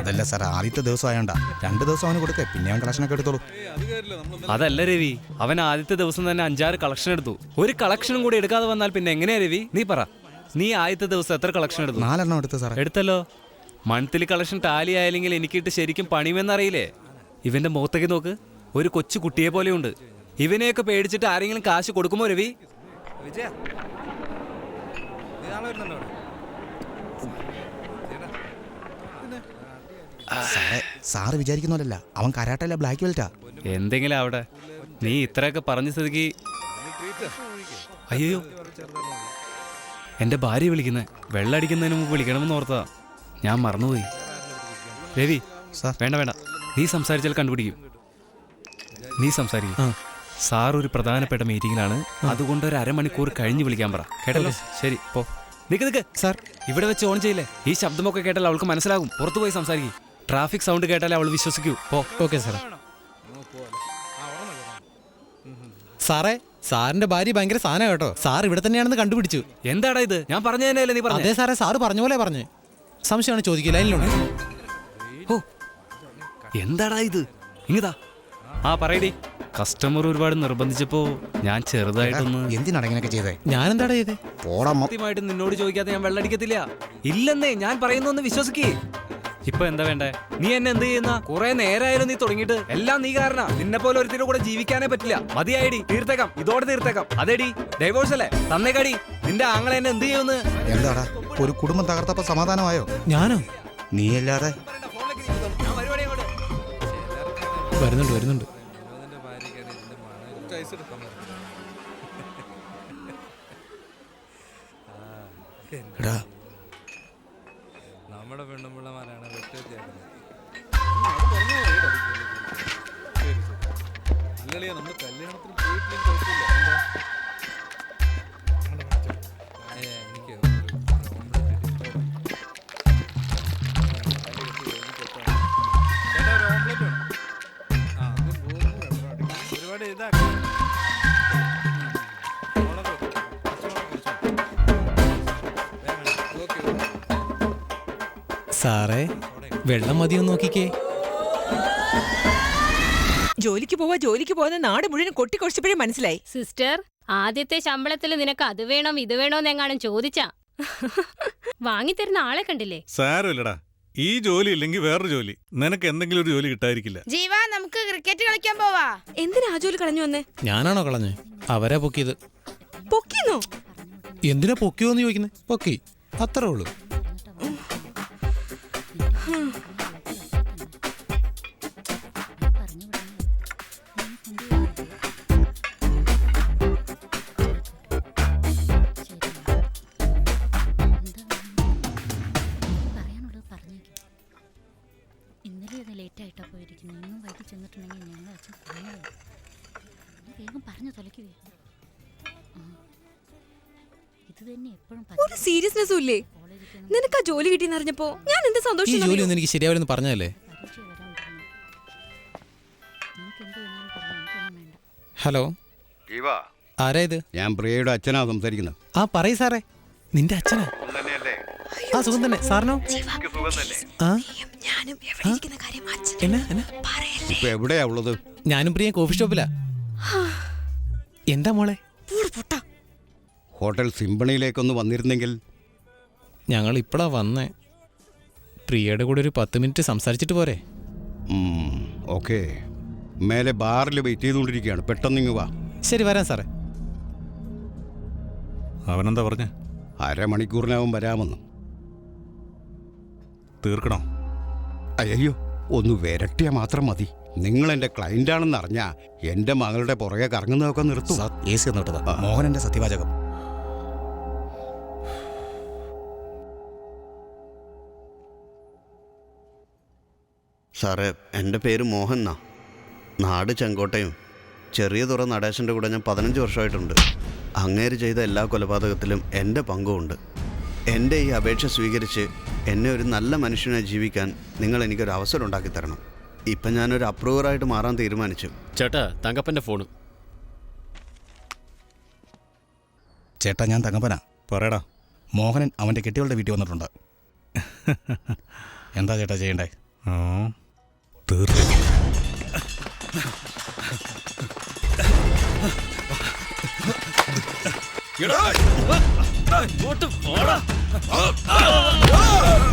അതല്ല സാർ ആദ്യത്തെ ദിവസം ആയോണ്ടാ. രണ്ട് ദിവസം അവന് കൊടുക്കേ പിന്നെ അവൻ കളക്ഷൻ ഒക്കെ എടുത്തോളൂ. അതല്ല രവി അവൻ ആദ്യത്തെ ദിവസം തന്നെ അഞ്ചാറ് കളക്ഷൻ എടുത്തു. ഒരു കളക്ഷനും കൂടി എടുക്കാതെ വന്നാൽ പിന്നെ എങ്ങനെയാ രവി? നീ പറ. നീ ആദ്യത്തെ ദിവസം എത്ര കളക്ഷൻ എടുത്തു? നാലെണ്ണം എടുത്തു സാർ എടുത്തല്ലോ. മന്ത്ലി കളക്ഷൻ ടാലി ആയില്ലെങ്കിൽ എനിക്കിട്ട് ശരിക്കും പണിയുമെന്നറിയില്ലേ ഇവന്റെ മുഖത്തേക്ക് നോക്ക്. ഒരു കൊച്ചു കുട്ടിയെ പോലെയുണ്ട്. ഇവനെയൊക്കെ പേടിച്ചിട്ട് ആരെങ്കിലും കാശ് കൊടുക്കുമോ രവി? വിജയ നീ നാളെ വരുന്നുണ്ടോ സാറേ സാറ് വിചാരിക്കുന്ന പോലല്ല. അവൻ കരാട്ടല്ല ബ്ലാക്ക് ബെൽറ്റാ. എന്തെങ്കിലും അവിടെ. നീ ഇത്രയൊക്കെ പറഞ്ഞ സ്ഥിതിക്ക് അയ്യോ. എന്റെ ഭാര്യ വിളിക്കുന്നേ. വെള്ളടിക്കുന്നതിന് മുമ്പ് വിളിക്കണമെന്ന് ഓർത്താ ഞാൻ മറന്നുപോയി. രവി സാർ. വേണ്ട വേണ്ട. നീ സംസാരിച്ചാൽ കണ്ടുപിടിക്കും. നീ സംസാരിക്കും. സാർ ഒരു പ്രധാനപ്പെട്ട മീറ്റിംഗിലാണ് അതുകൊണ്ട് ഒരു അരമണിക്കൂർ കഴിഞ്ഞ് വിളിക്കാൻ പറ. കേട്ടല്ലോ? ശരി പോ. നിക്ക് നിക്ക്. സാർ. ഇവിടെ വെച്ച് ഓൺ ചെയ്യില്ലേ? ഈ ശബ്ദമൊക്കെ കേട്ടാൽ അവൾക്ക് മനസ്സിലാകും. പുറത്തുപോയി സംസാരിക്കും. ട്രാഫിക് സൗണ്ട് കേട്ടാലേ അവൾ വിശ്വസിക്കൂ. പോ. ഓക്കെ സാർ സാറേ സാറിന്റെ ഭാര്യ ഭയങ്കര സാധനം കേട്ടോ. സാർ ഇവിടെ തന്നെയാണെന്ന് കണ്ടുപിടിച്ചു. എന്താടാ ഇത്? ഞാൻ പറഞ്ഞു തന്നെയല്ലേ നീ പറഞ്ഞു? അതെ സാറേ സാറ് പറഞ്ഞ പോലെ പറഞ്ഞു. സംശയമാണ് ചോദിക്കില്ല ലൈനിലുണ്ട്. ഓ എന്താടാ ഇത്? ഇങ്ങതാ. ആ പറയടി. കസ്റ്റമർ ഒരുപാട് നിർബന്ധിച്ചപ്പോ ഞാൻ ചെറുതായിട്ടൊന്ന് എന്തിനാണ് ഇങ്ങനെയൊക്കെ ചെയ്തേ? ഞാൻ എന്താടാ ചെയ്തേ? പോടാ സത്യമായിട്ട് നിന്നോട് ചോദിക്കാതെ ഞാൻ വെള്ളടിക്കത്തില്ല. ഇല്ലെന്നേ ഞാൻ പറയുന്നൊന്ന് വിശ്വസിക്കേ. ഇപ്പൊ എന്താ വേണ്ടേ? നീ എന്നെ എന്ത് ചെയ്യുന്ന? കുറെ നേരമായാലും നീ തുടങ്ങിയിട്ട് എല്ലാം നീ കാരണ. നിന്നെ പോലെ ഒരുത്തിനും കൂടെ ജീവിക്കാനേ പറ്റില്ല. മതിയായിടി തീർത്തേക്കാം. ഇതോടെ തീർത്തേക്കാം. അതേടി ഡൈവോഴ്സ് അല്ലേ? തന്നേക്കാടി. നിന്റെ ആങ്ങളെ എന്നെ എന്ത് ചെയ്യുന്നു? എന്താടാ? ഒരു കുടുംബം തകർത്തപ്പോ സമാധാനമായോ? ഞാനോ? നീ അല്ലാതെ? വരുന്നുണ്ട് വരുന്നുണ്ട്. വിനോദിന്റെ ഭാര്യയ്ക്കാണ് ഇതിന്റെ മണം ഒരു ഐസ് എടുക്കാൻ പറഞ്ഞു എടാ നമ്മുടെ പെണ്ണുമ്പിള്ളമാരാണ് വെട്ടുവെത്തിയാക്കുന്നത് അല്ലളിയാ നമ്മൾ കല്യാണത്തിന് എന്താ? സാറേ വെള്ളം മതിയോ നോക്കിക്കേ. ജോലിക്ക് പോവാ ജോലിക്ക് പോകുന്ന നാട് മുഴുവൻ കൊട്ടിക്കൊഴിച്ചപ്പോഴേ മനസ്സിലായി. സിസ്റ്റർ ആദ്യത്തെ ശമ്പളത്തിൽ നിനക്ക് അത് വേണം ഇത് വേണോന്ന് എങ്ങാനും ചോദിച്ചാ? വാങ്ങിത്തരുന്ന ആളെ കണ്ടില്ലേ? സാരമില്ലടാ. ഈ ജോലി ഇല്ലെങ്കിൽ വേറൊരു ജോലി. നിനക്ക് എന്തെങ്കിലും ഒരു ജോലി കിട്ടായിരിക്കില്ല ജീവ നമുക്ക് ക്രിക്കറ്റ് കളിക്കാൻ പോവാ. എന്തിനാ ജോലി കളഞ്ഞു വന്നേ? ഞാനാണോ കളഞ്ഞ്? അവരാ പൊക്കിയത്. പൊക്കിന്നോ? എന്തിനാ പൊക്കിയോന്ന് ചോദിക്കുന്നേ? പൊക്കി. അത്രേ ഉള്ളൂ. ചെന്നിട്ടുണ്ടെങ്കിൽ ഞങ്ങൾ അച്ഛൻ പറഞ്ഞു വേഗം പറഞ്ഞു തൊലയ്ക്കുക ഇത് തന്നെ എപ്പോഴും ഒരു സീരിയസ്നെസ്സും ഇല്ലേ? നിനക്ക് ആ ജോലി കിട്ടിയെന്ന് അറിഞ്ഞപ്പോ ഞാൻ എന്ത് ഈ സന്തോഷം ജോലി ഒന്നും എനിക്ക് ശരിയാവില്ലെന്ന് പറഞ്ഞതല്ലേ? പരീക്ഷ വരാണ്ടിരുന്നു നമുക്ക് എന്ത് വേണമെങ്കിലും പറഞ്ഞു എനിക്കൊന്നും വേണ്ട. ഹലോ? ആരാ ഇത്? ഞാൻ പ്രിയയുടെ അച്ഛനാ സംസാരിക്കുന്നത്. ആ പറയ് സാറേ. നിന്റെ അച്ഛനാ? ആ സുഖം തന്നെ. സാറിനോ? ആ? ഞാനും എവിടെ ഇരിക്കുന്ന കാര്യം അച്ഛൻ എന്നാ എന്നാ? പറയല്ലേ? ഇപ്പൊ എവിടെയാ ഉള്ളത്? ഞാനും പ്രിയ കോഫി ഷോപ്പിലാ. എന്താ മോളെ? പൂട് പൊട്ടാ. ഹോട്ടൽ സിംബണിയിലേക്കൊന്ന് വന്നിരുന്നെങ്കിൽ. ഞങ്ങൾ ഇപ്പളാ വന്നേ. പ്രിയയുടെ കൂടെ ഒരു പത്ത് മിനിറ്റ് സംസാരിച്ചിട്ട് പോരെ. ഓക്കെ. മേലെ ബാറിൽ വെയിറ്റ് ചെയ്തുകൊണ്ടിരിക്കുകയാണ്. പെട്ടെന്ന് ഇങ്ങ് വാ. ശരി വരാം സാറേ. അവനെന്താ പറഞ്ഞ? അരമണിക്കൂറിനകം വരാമെന്ന്. തീർക്കണോ? അയ്യോ ഒന്ന് വിരട്ടിയാൽ മാത്രം മതി. നിങ്ങൾ എന്റെ ക്ലയന്റ് ആണെന്ന് അറിഞ്ഞാ എന്റെ മകളുടെ പുറകെ കറങ്ങുന്നതൊക്കെ നിർത്തും. എ സി വിട്ടതാ മോഹനന്റെ സത്യവാചകം. സാറേ എന്റെ പേര് മോഹൻ എന്നാ നാട് ചെങ്കോട്ടയും ചെറിയ തുറ നടേശന്റെ കൂടെ ഞാൻ പതിനഞ്ച് വർഷമായിട്ടുണ്ട്. അങ്ങേര് ചെയ്ത എല്ലാ കൊലപാതകത്തിലും എന്റെ പങ്കുമുണ്ട്. എന്റെ ഈ അപേക്ഷ സ്വീകരിച്ച് എന്നെ ഒരു നല്ല മനുഷ്യനായി ജീവിക്കാൻ നിങ്ങൾ എനിക്കൊരു അവസരം ഉണ്ടാക്കി തരണം. ഇപ്പം ഞാനൊരു അപ്രൂവറായിട്ട് മാറാൻ തീരുമാനിച്ചു. ചേട്ടാ തങ്കപ്പന്റെ ഫോണ്. ചേട്ടാ ഞാൻ തങ്കപ്പനാ. പറയടാ. മോഹനൻ അവന്റെ കെട്ടികളുടെ വീട്ടിൽ വന്നിട്ടുണ്ട്. എന്താ ചേട്ടാ ചെയ്യണ്ടേ? ആ തീർന്നു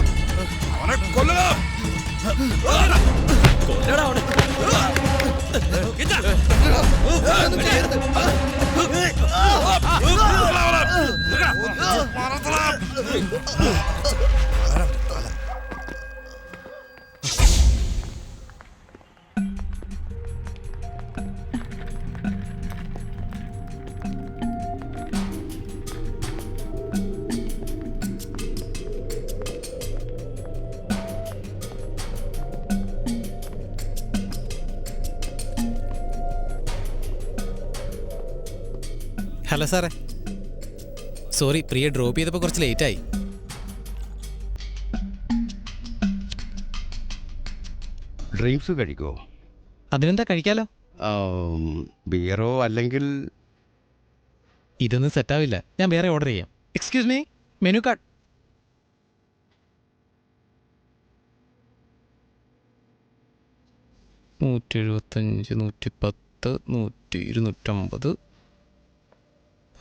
ഹലോ സാറേ. സോറി പ്രിയ ഡ്രോപ്പ് ചെയ്തപ്പോൾ കുറച്ച് ലേറ്റായി ഡ്രിങ്ക്സ് കഴിക്കോ? അതിനെന്താ കഴിക്കാലോ? ബിയറോ അല്ലെങ്കിൽ ഇതൊന്നും സെറ്റാവില്ല ഞാൻ വേറെ ഓർഡർ ചെയ്യാം. എക്സ്ക്യൂസ് മീ മെനു കാർഡ് നൂറ്റി എഴുപത്തഞ്ച് നൂറ്റി പത്ത് നൂറ്റി ഇരുന്നൂറ്റമ്പത്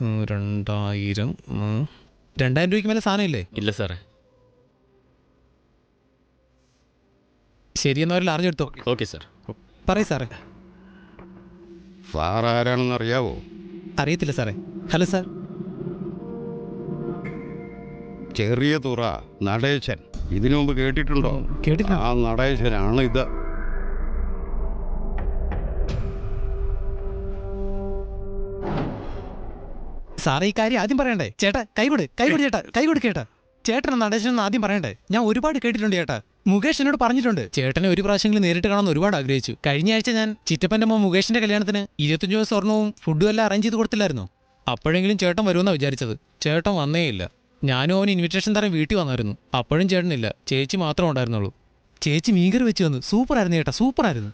രണ്ടായിരം. രണ്ടായിരം രൂപയ്ക്ക് മേലെ സാധനം ഇല്ലേ ഇല്ല സാറേ. ശരി ഒരു ലാർജ് എടുത്തോ. Okay sir. പറയൂ സാറേ. സാർ ആരാണെന്ന് അറിയാവോ? അറിയത്തില്ല സാറേ. Hello sir. ചെറിയ തുറ നടേശൻ. ഇതിനു മുമ്പ് കേട്ടിട്ടുണ്ടോ? കേട്ടില്ല ആ നടേശനാണ് ഇത് സാറേ ഈ കാര്യം ആദ്യം പറയണ്ടേ? ചേട്ടാ കൈകൊട് കൈകൊട് ചേട്ടാ കൈകൊട് ചേട്ടാ ചേട്ടൻ നടേശൻ ആദ്യം പറയണ്ടേ? ഞാൻ ഒരുപാട് കേട്ടിട്ടുണ്ട് ചേട്ടാ. മുകേഷ് എന്നോട് പറഞ്ഞിട്ടുണ്ട്. ചേട്ടനെ ഒരു പ്രാവശ്യമെങ്കിലും നേരിട്ട് കാണാൻ ഒരുപാട് ആഗ്രഹിച്ചു. കഴിഞ്ഞ ആഴ്ച ഞാൻ ചിറ്റപ്പന്റെ മോൻ മുകേഷിന്റെ കല്യാണത്തിന് ഇരുപത്തഞ്ച് ദിവസം സ്വർണവും ഫുഡും എല്ലാം അറേഞ്ച് ചെയ്ത് കൊടുത്തില്ലായിരുന്നു? അപ്പോഴെങ്കിലും ചേട്ടൻ വരുമെന്നാണ് വിചാരിച്ചത്. ചേട്ടൻ വന്നേയില്ല. ഇല്ല ഞാനും അവൻ ഇൻവിറ്റേഷൻ തരാൻ വീട്ടിൽ വന്നായിരുന്നു. അപ്പോഴും ചേട്ടനില്ല. ചേച്ചി മാത്രമേ ഉണ്ടായിരുന്നുള്ളൂ. ചേച്ചി മീകർ വെച്ച് വന്നു സൂപ്പറായിരുന്നു ചേട്ടാ സൂപ്പറായിരുന്നു.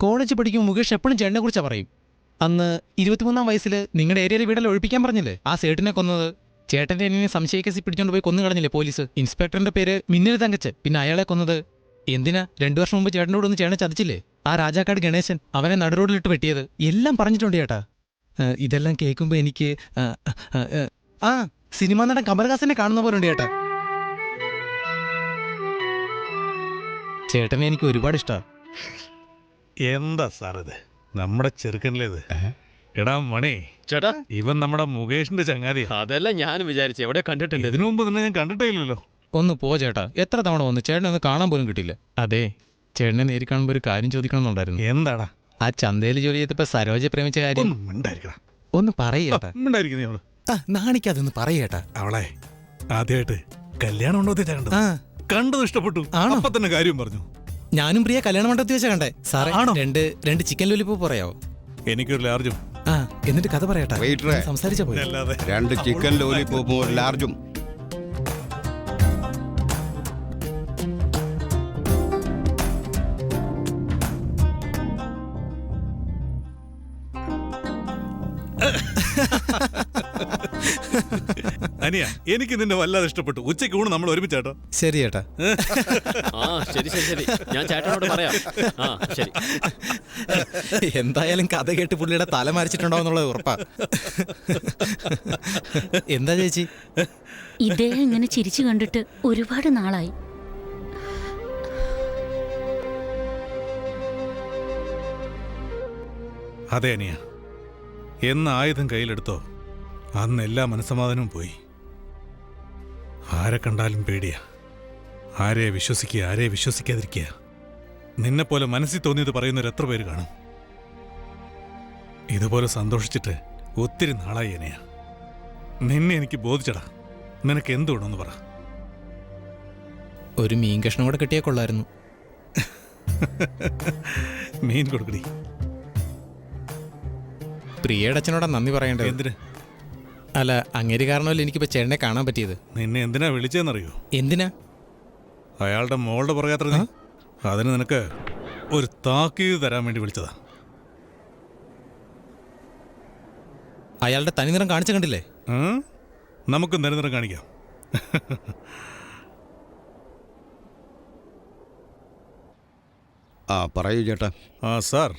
കോളേജ് പഠിക്കുമ്പോൾ മുകേഷ് എപ്പോഴും ചേട്ടനെ കുറിച്ചാണ് പറയും. അന്ന് ഇരുപത്തിമൂന്നാം വയസ്സിൽ നിങ്ങളുടെ ഏരിയയിൽ വീടെല്ലാം ഒഴിപ്പിക്കാൻ പറഞ്ഞില്ലേ? ആ സേട്ടിനെ കൊന്നത്. ചേട്ടന്റെ എന്നെ സംശയക്കേസി പിടിച്ചോണ്ട് പോയി കൊന്നു കളഞ്ഞില്ലേ പോലീസ്? ഇൻസ്പെക്ടറിന്റെ പേര് മിന്നൽ തങ്കച്ച് പിന്നെ അയാളെ കൊന്നത്. എന്തിനാ രണ്ടു വർഷം മുമ്പ് ചേട്ടനോട് ഒന്ന് ചേട്ടനെ ചതിച്ചില്ലേ? ആ രാജാക്കാട് ഗണേശൻ അവനെ നടുറോഡിലിട്ട് വെട്ടിയത്. എല്ലാം പറഞ്ഞിട്ടുണ്ട് ചേട്ടാ. ഇതെല്ലാം കേൾക്കുമ്പോൾ എനിക്ക് ആ, സിനിമാ നടൻ കമൽഹാസനെ കാണുന്ന പോലെ ഉണ്ട് ചേട്ടാ. ചേട്ടനെ എനിക്ക് ഒരുപാട് ഇഷ്ടമാണ് എന്താ സാർ ഇത്? നമ്മുടെ ചെറുക്കനിലേത് എടാ മണി ചേട്ടാ? ഇവൻ നമ്മുടെ മുകേഷിന്റെ ചങ്ങാതി അതെല്ലാം ഞാൻ വിചാരിച്ചു എവിടെ കണ്ടിട്ടുണ്ട് ഇതിനു മുമ്പ് തന്നെ ഞാൻ കണ്ടിട്ടില്ലല്ലോ ഒന്ന് പോ ചേട്ടാ. എത്ര തവണ വന്നു ചേട്ടനെ ഒന്ന് കാണാൻ പോലും കിട്ടിയില്ല. അതെ. ചേട്ടനെ നേരി കാണുമ്പോൾ ഒരു കാര്യം ചോദിക്കണം എന്നുണ്ടായിരുന്നു എന്താടാ? ആ ചന്തയിൽ ജോലി ചെയ്തപ്പോ സരോജ പ്രേമിച്ച കാര്യം ഒന്നും ഒന്ന് പറയേട്ടാ പറയേട്ടാ അവളെ ആദ്യമായിട്ട് കല്യാണം ഉണ്ടോ കണ്ടത്? ഇഷ്ടപ്പെട്ടു. ആണോ? അപ്പൊ തന്നെ കാര്യം പറഞ്ഞു. ഞാനും പ്രിയ കല്യാണ മണ്ഡപത്തിൽ വെച്ചാ കണ്ടേ. സാറേ ആണോ? രണ്ട് രണ്ട് ചിക്കൻ ലോലിപ്പോ പറയാവോ? എനിക്കൊരു ലാർജും ആ എന്നിട്ട് കഥ പറയട്ടാ. സംസാരിച്ചാ സംസാരിച്ച പോയി രണ്ട് ചിക്കൻ ലോലിപ്പോപ്പും ഒരു ലാർജും അനിയ എനിക്ക് നിന്നെ വല്ലാതെ ഇഷ്ടപ്പെട്ടു. ഉച്ചയ്ക്ക് ഊണ് നമ്മൾ ഒരുമിച്ചേട്ടോ ശരി ചേട്ടാ. ആ ശരി ശരി ശരി. ഞാൻ ചേട്ടനോട് പറയാം. ആ ശരി. എന്തായാലും കഥ കേട്ട് പുള്ളിയുടെ തല മരിച്ചിട്ടുണ്ടോ എന്നുള്ളത് ഉറപ്പാ. എന്താ ചേച്ചി? ഇദ്ദേഹം ഇങ്ങനെ ചിരിച്ചു കണ്ടിട്ട് ഒരുപാട് നാളായി. അതെ അനിയ. എന്ന് ആയുധം കയ്യിലെടുത്തോ അന്ന് എല്ലാ മനസ്സമാധാനവും പോയി. ആരെ കണ്ടാലും പേടിയാ. ആരെ വിശ്വസിക്കുക ആരെ വിശ്വസിക്കാതിരിക്കുക. നിന്നെപ്പോലെ മനസ്സിൽ തോന്നിയത് പറയുന്നവർ എത്ര പേര് കാണും? ഇതുപോലെ സന്തോഷിച്ചിട്ട് ഒത്തിരി നാളായി അനിയ നിന്നെ എനിക്ക് ബോധിച്ചടാ. നിനക്ക് എന്തുകൊണ്ടെന്ന് പറ. ഒരു മീൻ കഷ്ണം കൂടെ കിട്ടിയാൽ കൊള്ളായിരുന്നു. മീൻ കൊടുക്കടി. പ്രിയയുടെ അച്ഛനോടാ നന്ദി പറയേണ്ടത്. എന്തിന്? അല്ല അങ്ങേര് കാരണമല്ല എനിക്കിപ്പോ ചേട്ടനെ കാണാൻ പറ്റിയത്? നിന്നെ എന്തിനാ വിളിച്ചെന്നറിയോ എന്തിനാ? അയാളുടെ മോളുടെ പുറകെ നീ അതിന് നിനക്ക് ഒരു താക്കീത് തരാൻ വേണ്ടി വിളിച്ചതാ. അയാളുടെ തനിനിറം കാണിച്ചു കണ്ടില്ലേ? നമുക്ക് നിരന്തരം കാണിക്കാം. ആ പറയൂ ചേട്ടാ. ആ സാർ.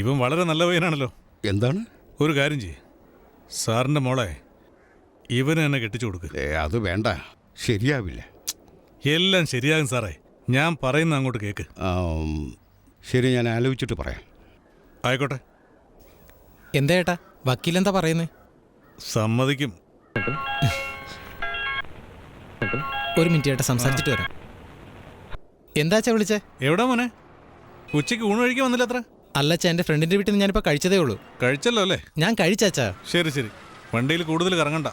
ഇവൻ വളരെ നല്ല പയ്യനാണല്ലോ. എന്താണ്? ഒരു കാര്യം ചെയ്യ്. സാറിന്റെ മോളെ ഇവന് എന്നെ കെട്ടിച്ചു കൊടുക്ക്. ഏ അത് വേണ്ട. ശരിയാവില്ല. എല്ലാം ശരിയാകും സാറേ. ഞാൻ പറയുന്ന അങ്ങോട്ട് കേക്ക്. ആം, ശരി ഞാൻ ആലോചിച്ചിട്ട് പറയാം. ആയിക്കോട്ടെ. എന്താ ഏട്ടാ? വക്കീലെന്താ പറയുന്നത് സമ്മതിക്കും. ഒരു മിനിറ്റ് ഏട്ടാ സംസാരിച്ചിട്ട് വരാം. എന്താച്ചാ വിളിച്ചേ? എവിടെ മോനെ? ഉച്ചയ്ക്ക് ഊണ് കഴിക്കാൻ വന്നില്ല അത്ര? അല്ല എന്റെ ഫ്രണ്ടിന്റെ വീട്ടിൽ നിന്ന് ഞാനിപ്പോ കഴിച്ചതേ ഉള്ളൂ. കഴിച്ചല്ലോ അല്ലേ? ഞാൻ കഴിച്ചാച്ചാ. ശരി ശരി. വണ്ടിയിൽ കൂടുതൽ കറങ്ങണ്ട.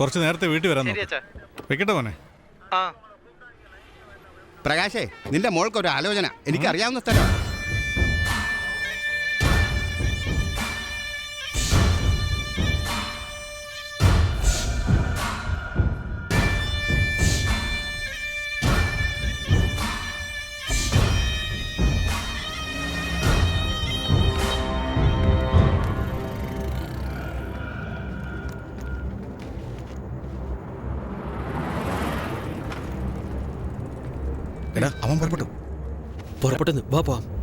കുറച്ച് നേരത്തെ വീട്ടിൽ വരാൻ നോക്ക്. വെക്കട്ടെ മോനെ? പ്രകാശേ നിന്റെ മോൾക്ക് ഒരു ആലോചന. എനിക്കറിയാവുന്ന സ്ഥലമാണ്. പുറപ്പെട്ടു വാ പോവാം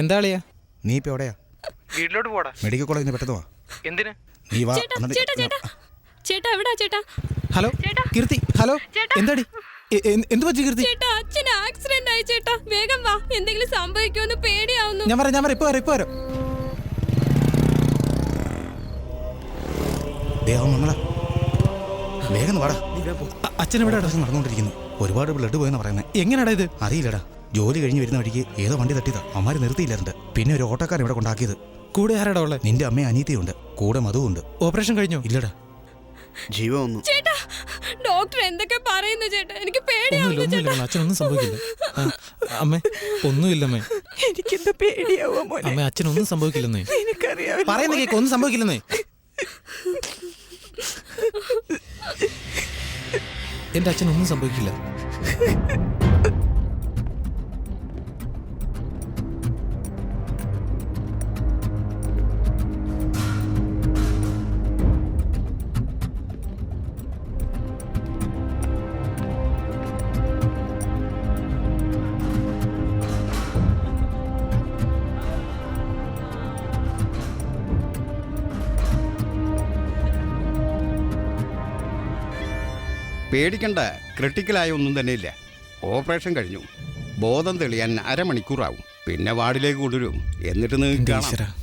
എന്താ നീ ഇപ്പൊ എവിടെയാ? വീട്ടിലോട്ട് പോടാ. മെഡിക്കൽ കോളേജിന് പെട്ടെന്ന് വാ. എന്തിന്? നീ വാ ചേട്ടാ എന്നിട്ട് ചേട്ടാ ചേട്ടാ. ചേട്ടാ എവിടാ ചേട്ടാ? ഹലോ കീർത്തി ഹലോ എന്താടി? എന്ത് പറ്റി കീർത്തി? ചേട്ടാ അച്ഛന് ആക്സിഡന്റ് ആയി ചേട്ടാ. വേഗം വാ എന്തെങ്കിലും സംഭവിക്കുമെന്ന് പേടിയാവുന്നു. ഞാൻ ഞാൻ ഇപ്പൊ വരാം ഇപ്പൊ വരാം. ദേ, വന്നടാ വേഗം വാടാ. അച്ഛൻ എവിടെ ഓപ്പറേഷൻ നടന്നുകൊണ്ടിരിക്കുന്നു. ഒരുപാട് ബ്ലഡ് പോയെന്ന് പറയുന്നത് എങ്ങനെയാടാ ഇത്? അറിയില്ലടാ. ജോലി കഴിഞ്ഞ് വരുന്ന വഴിക്ക് ഏതോ വണ്ടി തട്ടിയതാ. അമ്മാര് നിർത്തിയില്ലായിരുന്നു. പിന്നെ ഒരു ഓട്ടോക്കാരൻ ഇവിടെ കൊണ്ടാക്കിയത്. കൂടെ ആരാടാ ഉള്ളത് നിന്റെ അമ്മയും അനീതിയുണ്ട്. കൂടെ മധുവുണ്ട് ഓപ്പറേഷൻ കഴിഞ്ഞോ? ഇല്ലടാ. ജീവ ഒന്നു. ചേട്ടാ ഡോക്ടർ എന്തൊക്കെ പറയുന്നു ചേട്ടാ? എനിക്ക് പേടിയാവുന്നു മോളെ, അച്ഛനൊന്നും സംഭവിക്കില്ല. ഒന്നുമില്ല അമ്മേ ഒന്നുമില്ലമ്മേ. എനിക്കെന്താ പേടിയാവോ മോനെ? അമ്മേ അച്ഛനൊന്നും സംഭവിക്കില്ലെന്നേ. എനിക്കറിയാം പറയുന്ന കേക്ക് ഒന്നും സംഭവിക്കില്ലെന്നേ. എന്റെ അച്ഛനൊന്നും സംഭവിക്കില്ല. പേടിക്കണ്ട. ക്രിട്ടിക്കലായ ഒന്നും തന്നെ ഇല്ല ഓപ്പറേഷൻ കഴിഞ്ഞു. ബോധം തെളിയാൻ അരമണിക്കൂറാവും. പിന്നെ വാർഡിലേക്ക് കൊണ്ടുവരും. എന്നിട്ട് നിങ്ങൾക്ക് എന്റെ കാണാം.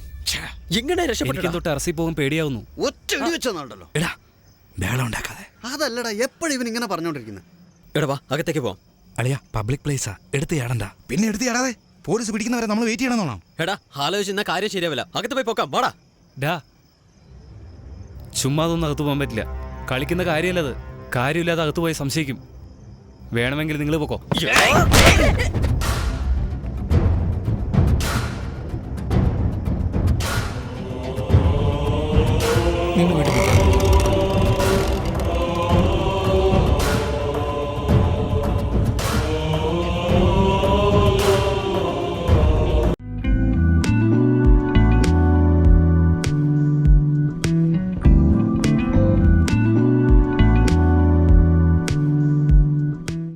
എങ്ങനെ രക്ഷപ്പെട്ടു തൊട്ട് അറസി പോകും പേടിയാവുന്നു. ഒറ്റ ഇടി എടാ ബേളം ഉണ്ടാക്കാതെ. അതല്ലടാ എപ്പോഴും ഇവൻ ഇങ്ങനെ പറഞ്ഞോണ്ടിരിക്കുന്നത് എടാ വാ അകത്തേക്ക് പോവാം. അളിയ പബ്ലിക് പ്ലേസാ എടുത്ത് ചാടണ്ട. പിന്നെ എടുത്ത് ചാടാതെ? പോലീസ് പിടിക്കുന്നവരെ നമ്മൾ വെയിറ്റ് ചെയ്യണമെന്നാണോ എടാ കാര്യം ശരിയാവില്ല. അകത്ത് പോയി പോക്കാം വാടാ. ഡാ ചുമ്മാ അതൊന്നും അകത്ത് പോകാൻ പറ്റില്ല. കളിക്കുന്ന കാര്യമല്ലത് കാര്യമില്ലാതെ അകത്ത് പോയി സംശയിക്കും. വേണമെങ്കിൽ നിങ്ങൾ പൊക്കോ.